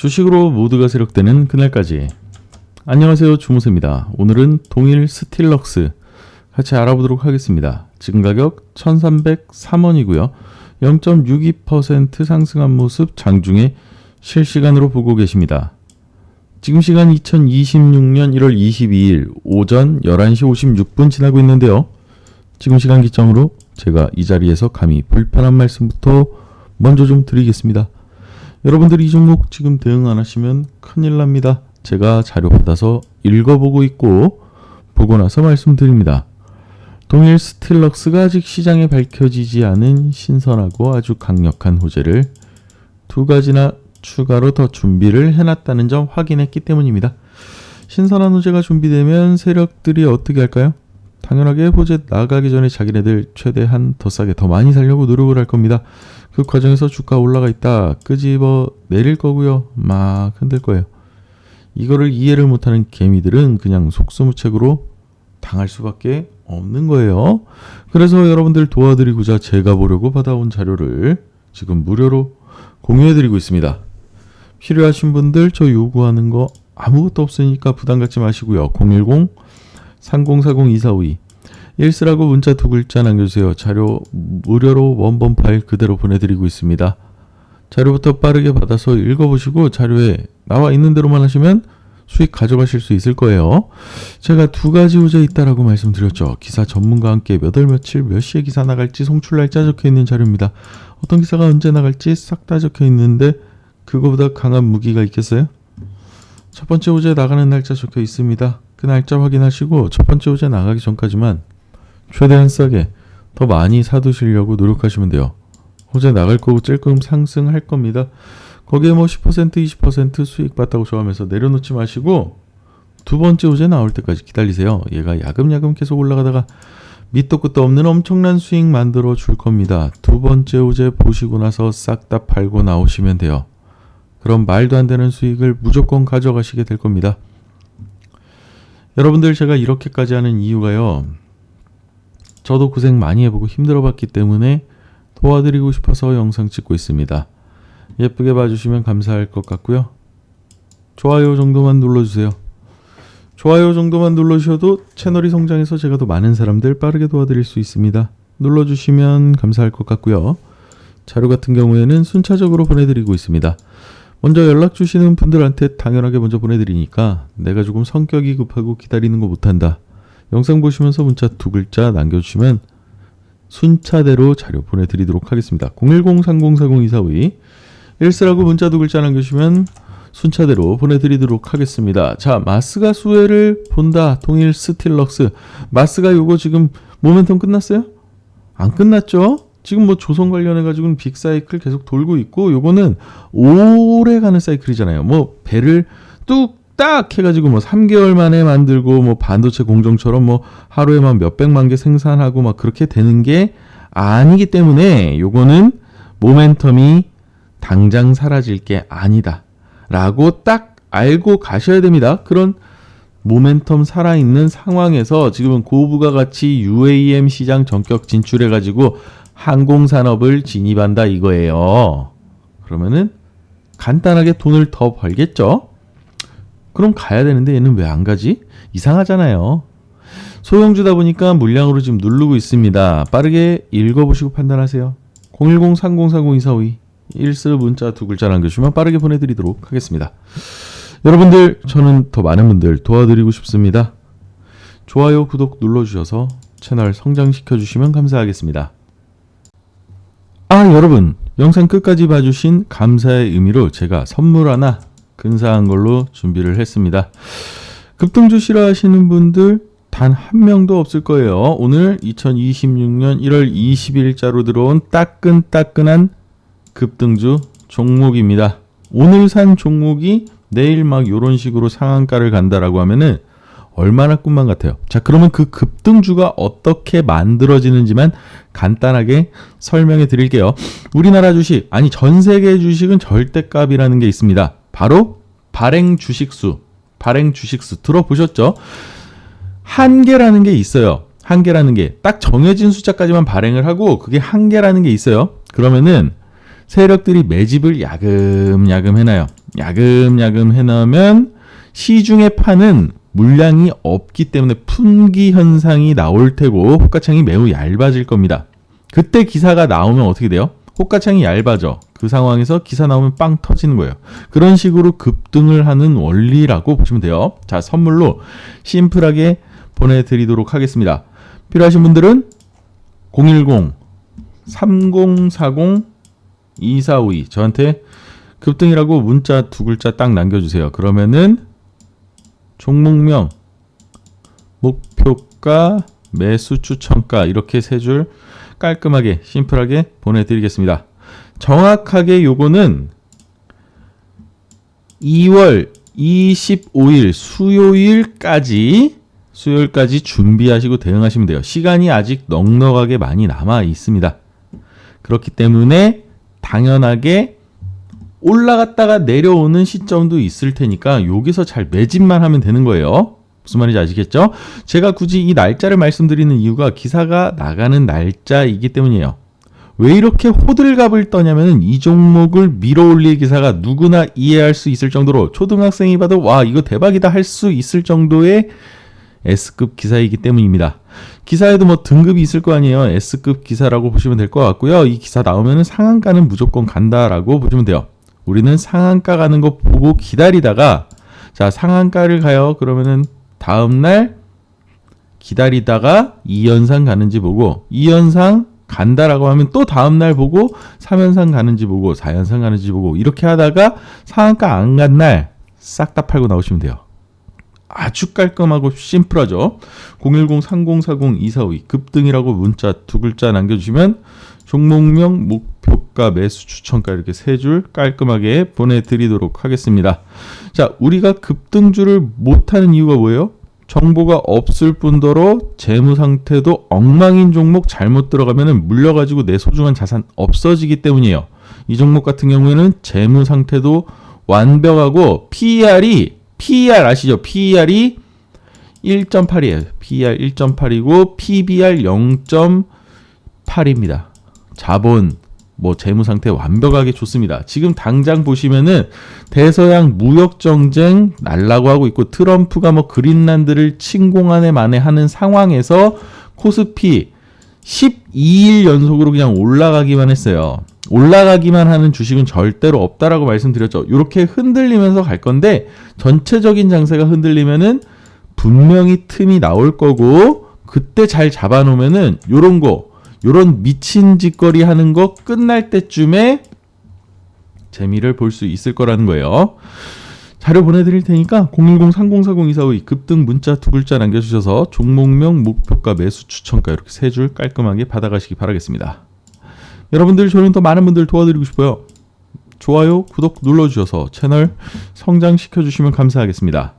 주식으로 모두가 세력되는 그날까지. 안녕하세요. 주무세입니다. 오늘은 동일 스틸럭스 같이 알아보도록 하겠습니다. 지금 가격 1303원이고요. 0.62% 상승한 모습 장중에 실시간으로 보고 계십니다. 지금 시간 2026년 1월 22일 오전 11시 56분 지나고 있는데요. 지금 시간 기점으로 제가 이 자리에서 감히 불편한 말씀부터 먼저 좀 드리겠습니다. 여러분들이 이 종목 지금 대응 안 하시면 큰일 납니다. 제가 자료 받아서 읽어보고 있고 보고 나서 말씀드립니다. 동일 스틸럭스가 아직 시장에 밝혀지지 않은 신선하고 아주 강력한 호재를 두 가지나 추가로 더 준비를 해놨다는 점 확인했기 때문입니다. 신선한 호재가 준비되면 세력들이 어떻게 할까요? 당연하게 호재 나가기 전에 자기네들 최대한 더 싸게 더 많이 살려고 노력을 할 겁니다. 그 과정에서 주가 올라가 있다 끄집어 내릴 거고요. 막 흔들 거예요. 이거를 이해를 못하는 개미들은 그냥 속수무책으로 당할 수밖에 없는 거예요. 그래서 여러분들 도와드리고자 제가 보려고 받아온 자료를 지금 무료로 공유해드리고 있습니다. 필요하신 분들 저 요구하는 거 아무것도 없으니까 부담 갖지 마시고요. 010 3040 2452 일스라고 문자 두 글자 남겨주세요. 자료 무료로 원본 파일 그대로 보내드리고 있습니다. 자료부터 빠르게 받아서 읽어보시고 자료에 나와 있는 대로만 하시면 수익 가져가실 수 있을 거예요. 제가 두 가지 호재 있다라고 말씀드렸죠. 기사 전문가와 함께 몇월 며칠 몇 시에 기사 나갈지 송출 날짜 적혀 있는 자료입니다. 어떤 기사가 언제 나갈지 싹 다 적혀 있는데 그거보다 강한 무기가 있겠어요? 첫 번째 호재 나가는 날짜 적혀 있습니다. 그 날짜 확인하시고 첫 번째 호재 나가기 전까지만 최대한 싸게 더 많이 사두시려고 노력하시면 돼요. 호재 나갈 거고 찔끔 상승할 겁니다. 거기에 뭐 10% 20% 수익 봤다고 좋아하면서 내려놓지 마시고 두 번째 호재 나올 때까지 기다리세요. 얘가 야금야금 계속 올라가다가 밑도 끝도 없는 엄청난 수익 만들어 줄 겁니다. 두 번째 호재 보시고 나서 싹 다 팔고 나오시면 돼요. 그럼 말도 안 되는 수익을 무조건 가져가시게 될 겁니다. 여러분들 제가 이렇게까지 하는 이유가요. 저도 고생 많이 해보고 힘들어 봤기 때문에 도와드리고 싶어서 영상 찍고 있습니다. 예쁘게 봐주시면 감사할 것 같고요. 좋아요 정도만 눌러주세요. 좋아요 정도만 눌러주셔도 채널이 성장해서 제가 더 많은 사람들 빠르게 도와드릴 수 있습니다. 눌러주시면 감사할 것 같고요. 자료 같은 경우에는 순차적으로 보내드리고 있습니다. 먼저 연락 주시는 분들한테 당연하게 먼저 보내드리니까 내가 조금 성격이 급하고 기다리는 거 못한다. 영상 보시면서 문자 두 글자 남겨주시면 순차대로 자료 보내드리도록 하겠습니다. 010-3040-2452 일스라고 문자 두 글자 남겨주시면 순차대로 보내드리도록 하겠습니다. 자, 마스가 수혜를 본다. 동일 스틸럭스. 마스가 요거 지금 모멘텀 끝났어요? 안 끝났죠? 지금 뭐 조선 관련해 가지고는 빅 사이클 계속 돌고 있고 요거는 오래 가는 사이클이잖아요. 뭐 배를 뚝딱 해가지고 뭐 3개월 만에 만들고 뭐 반도체 공정처럼 뭐 하루에만 몇 백만 개 생산하고 막 그렇게 되는 게 아니기 때문에 요거는 모멘텀이 당장 사라질 게 아니다. 라고 딱 알고 가셔야 됩니다. 그런 모멘텀 살아있는 상황에서 지금은 고부가 같이 UAM 시장 전격 진출해가지고 항공산업을 진입한다 이거예요. 그러면은 간단하게 돈을 더 벌겠죠? 그럼 가야 되는데 얘는 왜 안 가지? 이상하잖아요. 소형주다 보니까 물량으로 지금 누르고 있습니다. 빠르게 읽어보시고 판단하세요. 010-3040-2452 일스 문자 두 글자 남겨주시면 빠르게 보내드리도록 하겠습니다. 여러분들 저는 더 많은 분들 도와드리고 싶습니다. 좋아요, 구독 눌러주셔서 채널 성장시켜 주시면 감사하겠습니다. 아 여러분 영상 끝까지 봐주신 감사의 의미로 제가 선물 하나 근사한 걸로 준비를 했습니다. 급등주 싫어하시는 분들 단 한 명도 없을 거예요. 오늘 2026년 1월 20일자로 들어온 따끈따끈한 급등주 종목입니다. 오늘 산 종목이 내일 막 이런 식으로 상한가를 간다라고 하면은 얼마나 꿈만 같아요. 자, 그러면 그 급등주가 어떻게 만들어지는지만 간단하게 설명해 드릴게요. 우리나라 주식, 아니 전 세계 주식은 절대값이라는 게 있습니다. 바로 발행 주식수, 발행 주식수 들어보셨죠? 한계라는 게 있어요. 한계라는 게 딱 정해진 숫자까지만 발행을 하고 그게 한계라는 게 있어요. 그러면은 세력들이 매집을 야금야금 해놔요. 야금야금 해놓으면 시중에 파는 물량이 없기 때문에 품귀 현상이 나올 테고 호가창이 매우 얇아질 겁니다. 그때 기사가 나오면 어떻게 돼요? 호가창이 얇아져. 그 상황에서 기사 나오면 빵 터지는 거예요. 그런 식으로 급등을 하는 원리라고 보시면 돼요. 자, 선물로 심플하게 보내드리도록 하겠습니다. 필요하신 분들은 010 3040 2452 저한테 급등이라고 문자 두 글자 딱 남겨주세요. 그러면은 종목명, 목표가, 매수 추천가 이렇게 세 줄 깔끔하게 심플하게 보내드리겠습니다. 정확하게 요거는 2월 25일 수요일까지 수요일까지 준비하시고 대응하시면 돼요. 시간이 아직 넉넉하게 많이 남아 있습니다. 그렇기 때문에 당연하게 올라갔다가 내려오는 시점도 있을 테니까 여기서 잘 매집만 하면 되는 거예요. 무슨 말인지 아시겠죠? 제가 굳이 이 날짜를 말씀드리는 이유가 기사가 나가는 날짜이기 때문이에요. 왜 이렇게 호들갑을 떠냐면은 이 종목을 밀어 올릴 기사가 누구나 이해할 수 있을 정도로 초등학생이 봐도 와 이거 대박이다 할 수 있을 정도의 S급 기사이기 때문입니다. 기사에도 뭐 등급이 있을 거 아니에요. S급 기사라고 보시면 될 것 같고요. 이 기사 나오면은 상한가는 무조건 간다라고 보시면 돼요. 우리는 상한가 가는 거 보고 기다리다가 자 상한가를 가요. 그러면은 다음 날 기다리다가 2연상 가는지 보고 2연상 간다라고 하면 또 다음 날 보고 3연상 가는지 보고 4연상 가는지 보고 이렇게 하다가 상한가 안 간 날 싹 다 팔고 나오시면 돼요. 아주 깔끔하고 심플하죠. 010-3040-2452 급등이라고 문자 두 글자 남겨주시면 종목명, 목표가, 매수 추천가 이렇게 세 줄 깔끔하게 보내드리도록 하겠습니다. 자, 우리가 급등주를 못하는 이유가 뭐예요? 정보가 없을 뿐더러 재무 상태도 엉망인 종목 잘못 들어가면 물려가지고 내 소중한 자산 없어지기 때문이에요. 이 종목 같은 경우에는 재무 상태도 완벽하고 PER이 PER 아시죠? PER이 1.8이에요. PER 1.8이고 PBR 0.8입니다. 자본 뭐 재무 상태 완벽하게 좋습니다. 지금 당장 보시면은 대서양 무역 정쟁 날라고 하고 있고 트럼프가 뭐 그린란드를 침공하네 만에 하는 상황에서 코스피 12일 연속으로 그냥 올라가기만 했어요. 올라가기만 하는 주식은 절대로 없다라고 말씀드렸죠. 이렇게 흔들리면서 갈 건데 전체적인 장세가 흔들리면은 분명히 틈이 나올 거고 그때 잘 잡아놓으면은 요런 거 요런 미친 짓거리 하는 거 끝날 때쯤에 재미를 볼 수 있을 거라는 거예요. 자료 보내드릴 테니까 010-3040-2452 급등 문자 두 글자 남겨주셔서 종목명, 목표가, 매수 추천가 이렇게 세 줄 깔끔하게 받아가시기 바라겠습니다. 여러분들 저는 더 많은 분들 도와드리고 싶어요. 좋아요, 구독 눌러주셔서 채널 성장시켜 주시면 감사하겠습니다.